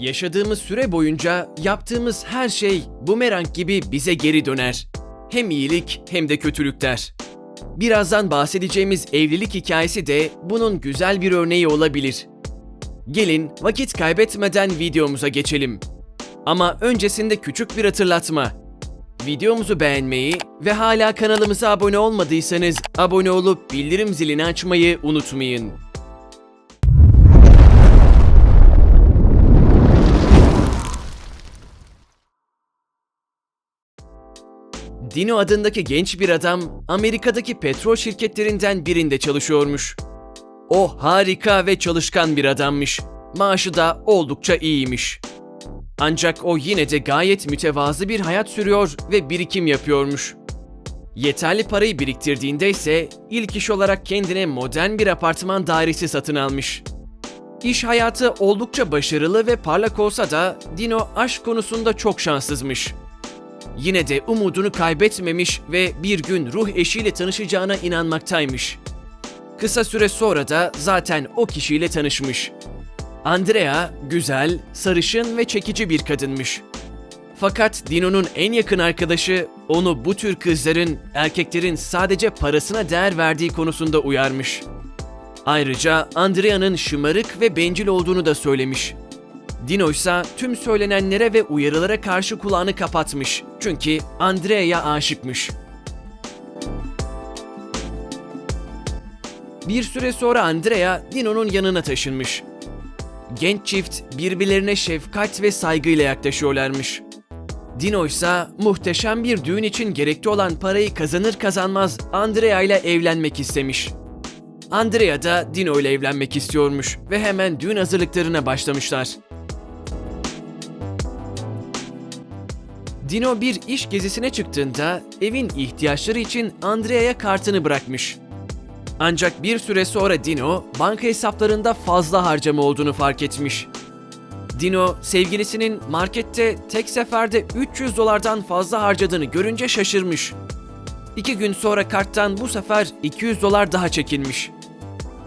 Yaşadığımız süre boyunca yaptığımız her şey bumerang gibi bize geri döner. Hem iyilik hem de kötülükler. Birazdan bahsedeceğimiz evlilik hikayesi de bunun güzel bir örneği olabilir. Gelin vakit kaybetmeden videomuza geçelim. Ama öncesinde küçük bir hatırlatma. Videomuzu beğenmeyi ve hala kanalımıza abone olmadıysanız abone olup bildirim zilini açmayı unutmayın. Dino adındaki genç bir adam Amerika'daki petrol şirketlerinden birinde çalışıyormuş. O harika ve çalışkan bir adammış. Maaşı da oldukça iyiymiş. Ancak o yine de gayet mütevazı bir hayat sürüyor ve birikim yapıyormuş. Yeterli parayı biriktirdiğinde ise ilk iş olarak kendine modern bir apartman dairesi satın almış. İş hayatı oldukça başarılı ve parlak olsa da Dino aşk konusunda çok şanssızmış. Yine de umudunu kaybetmemiş ve bir gün ruh eşiyle tanışacağına inanmaktaymış. Kısa süre sonra da zaten o kişiyle tanışmış. Andrea güzel, sarışın ve çekici bir kadınmış. Fakat Dino'nun en yakın arkadaşı onu bu tür kızların, erkeklerin sadece parasına değer verdiği konusunda uyarmış. Ayrıca Andrea'nın şımarık ve bencil olduğunu da söylemiş. Dino ise tüm söylenenlere ve uyarılara karşı kulağını kapatmış. Çünkü Andrea'ya aşıkmış. Bir süre sonra Andrea Dino'nun yanına taşınmış. Genç çift birbirlerine şefkat ve saygıyla yaklaşıyorlarmış. Dino ise muhteşem bir düğün için gerekli olan parayı kazanır kazanmaz Andrea ile evlenmek istemiş. Andrea da Dino ile evlenmek istiyormuş ve hemen düğün hazırlıklarına başlamışlar. Dino bir iş gezisine çıktığında evin ihtiyaçları için Andrea'ya kartını bırakmış. Ancak bir süre sonra Dino banka hesaplarında fazla harcama olduğunu fark etmiş. Dino sevgilisinin markette tek seferde 300 dolardan fazla harcadığını görünce şaşırmış. İki gün sonra karttan bu sefer 200 dolar daha çekilmiş.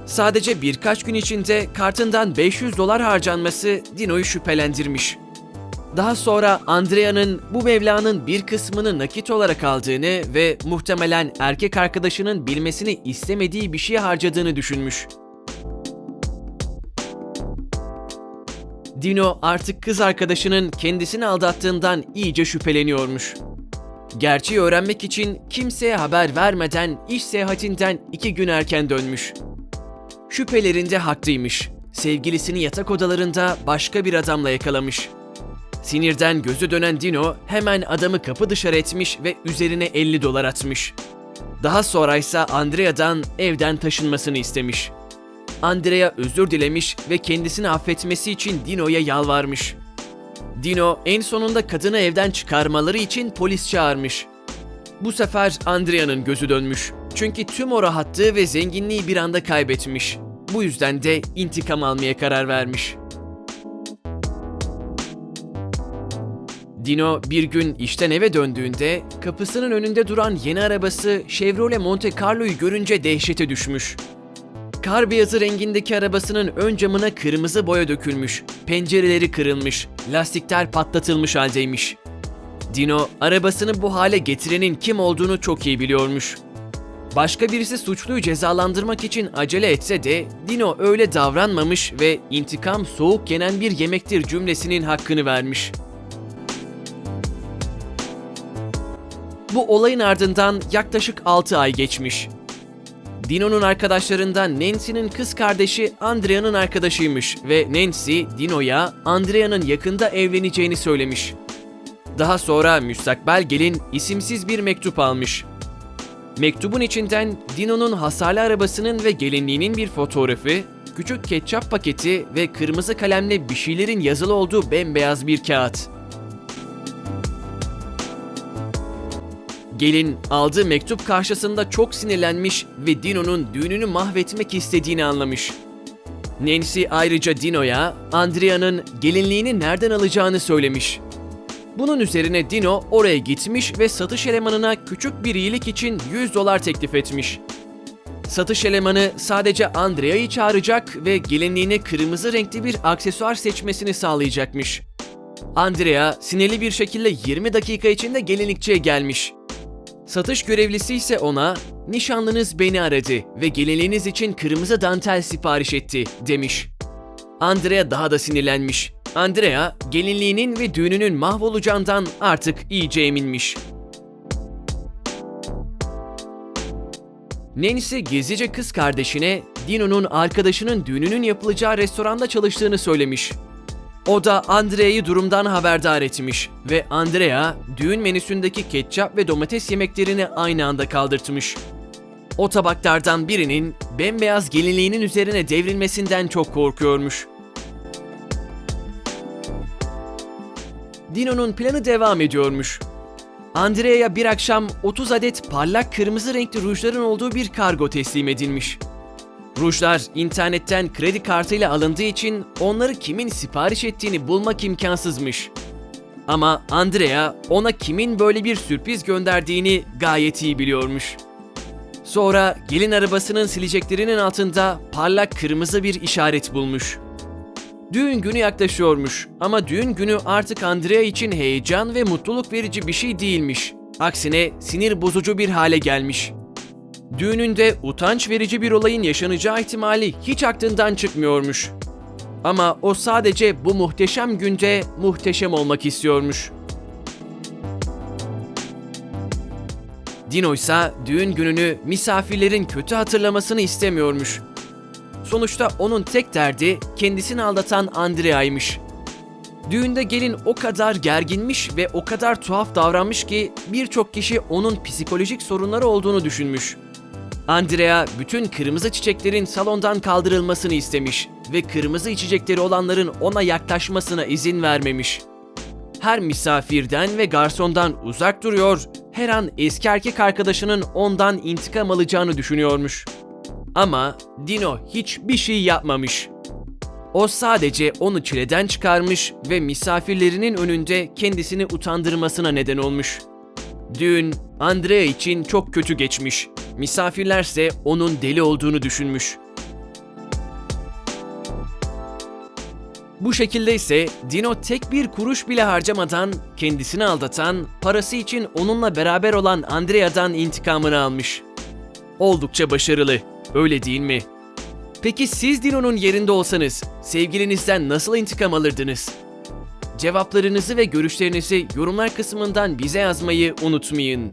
Sadece birkaç gün içinde kartından 500 dolar harcanması Dino'yu şüphelendirmiş. Daha sonra Andrea'nın bu mevlanın bir kısmını nakit olarak aldığını ve muhtemelen erkek arkadaşının bilmesini istemediği bir şeye harcadığını düşünmüş. Dino artık kız arkadaşının kendisini aldattığından iyice şüpheleniyormuş. Gerçeği öğrenmek için kimseye haber vermeden iş seyahatinden iki gün erken dönmüş. Şüphelerinde haklıymış. Sevgilisini yatak odalarında başka bir adamla yakalamış. Sinirden gözü dönen Dino hemen adamı kapı dışarı etmiş ve üzerine 50 dolar atmış. Daha sonra ise Andrea'dan evden taşınmasını istemiş. Andrea özür dilemiş ve kendisini affetmesi için Dino'ya yalvarmış. Dino en sonunda kadını evden çıkarmaları için polis çağırmış. Bu sefer Andrea'nın gözü dönmüş. Çünkü tüm o rahatlığı ve zenginliği bir anda kaybetmiş. Bu yüzden de intikam almaya karar vermiş. Dino bir gün işten eve döndüğünde kapısının önünde duran yeni arabası Chevrolet Monte Carlo'yu görünce dehşete düşmüş. Kar beyazı rengindeki arabasının ön camına kırmızı boya dökülmüş, pencereleri kırılmış, lastikler patlatılmış haldeymiş. Dino arabasını bu hale getirenin kim olduğunu çok iyi biliyormuş. Başka birisi suçluyu cezalandırmak için acele etse de Dino öyle davranmamış ve intikam soğuk yenen bir yemektir cümlesinin hakkını vermiş. Bu olayın ardından yaklaşık 6 ay geçmiş. Dino'nun arkadaşlarından Nancy'nin kız kardeşi Andrea'nın arkadaşıymış ve Nancy Dino'ya Andrea'nın yakında evleneceğini söylemiş. Daha sonra müstakbel gelin isimsiz bir mektup almış. Mektubun içinden Dino'nun hasarlı arabasının ve gelinliğinin bir fotoğrafı, küçük ketçap paketi ve kırmızı kalemle bir şeylerin yazılı olduğu bembeyaz bir kağıt. Gelin aldığı mektup karşısında çok sinirlenmiş ve Dino'nun düğününü mahvetmek istediğini anlamış. Nancy ayrıca Dino'ya Andrea'nın gelinliğini nereden alacağını söylemiş. Bunun üzerine Dino oraya gitmiş ve satış elemanına küçük bir iyilik için 100 dolar teklif etmiş. Satış elemanı sadece Andrea'yı çağıracak ve gelinliğine kırmızı renkli bir aksesuar seçmesini sağlayacakmış. Andrea sinirli bir şekilde 20 dakika içinde gelinlikçiye gelmiş. Satış görevlisi ise ona "Nişanlınız beni aradı ve gelinliğiniz için kırmızı dantel sipariş etti." demiş. Andrea daha da sinirlenmiş. Andrea, gelinliğinin ve düğününün mahvolacağından artık iyice eminmiş. Nancy gizlice kız kardeşine Dino'nun arkadaşının düğününün yapılacağı restoranda çalıştığını söylemiş. O da Andrea'yı durumdan haberdar etmiş ve Andrea düğün menüsündeki ketçap ve domates yemeklerini aynı anda kaldırtmış. O tabaklardan birinin bembeyaz gelinliğinin üzerine devrilmesinden çok korkuyormuş. Dino'nun planı devam ediyormuş. Andrea'ya bir akşam 30 adet parlak kırmızı renkli rujların olduğu bir kargo teslim edilmiş. Rujlar internetten kredi kartıyla alındığı için onları kimin sipariş ettiğini bulmak imkansızmış. Ama Andrea ona kimin böyle bir sürpriz gönderdiğini gayet iyi biliyormuş. Sonra gelin arabasının sileceklerinin altında parlak kırmızı bir işaret bulmuş. Düğün günü yaklaşıyormuş ama düğün günü artık Andrea için heyecan ve mutluluk verici bir şey değilmiş. Aksine sinir bozucu bir hale gelmiş. Düğününde utanç verici bir olayın yaşanacağı ihtimali hiç aklından çıkmıyormuş. Ama o sadece bu muhteşem günde muhteşem olmak istiyormuş. Dino ise düğün gününü misafirlerin kötü hatırlamasını istemiyormuş. Sonuçta onun tek derdi kendisini aldatan Andrea'ymış. Düğünde gelin o kadar gerginmiş ve o kadar tuhaf davranmış ki birçok kişi onun psikolojik sorunları olduğunu düşünmüş. Andrea bütün kırmızı çiçeklerin salondan kaldırılmasını istemiş ve kırmızı içecekleri olanların ona yaklaşmasına izin vermemiş. Her misafirden ve garsondan uzak duruyor, her an eski erkek arkadaşının ondan intikam alacağını düşünüyormuş. Ama Dino hiçbir şey yapmamış. O sadece onu çileden çıkarmış ve misafirlerinin önünde kendisini utandırmasına neden olmuş. Düğün Andrea için çok kötü geçmiş. Misafirlerse onun deli olduğunu düşünmüş. Bu şekilde ise Dino tek bir kuruş bile harcamadan kendisini aldatan, parası için onunla beraber olan Andrea'dan intikamını almış. Oldukça başarılı, öyle değil mi? Peki siz Dino'nun yerinde olsanız sevgilinizden nasıl intikam alırdınız? Cevaplarınızı ve görüşlerinizi yorumlar kısmından bize yazmayı unutmayın.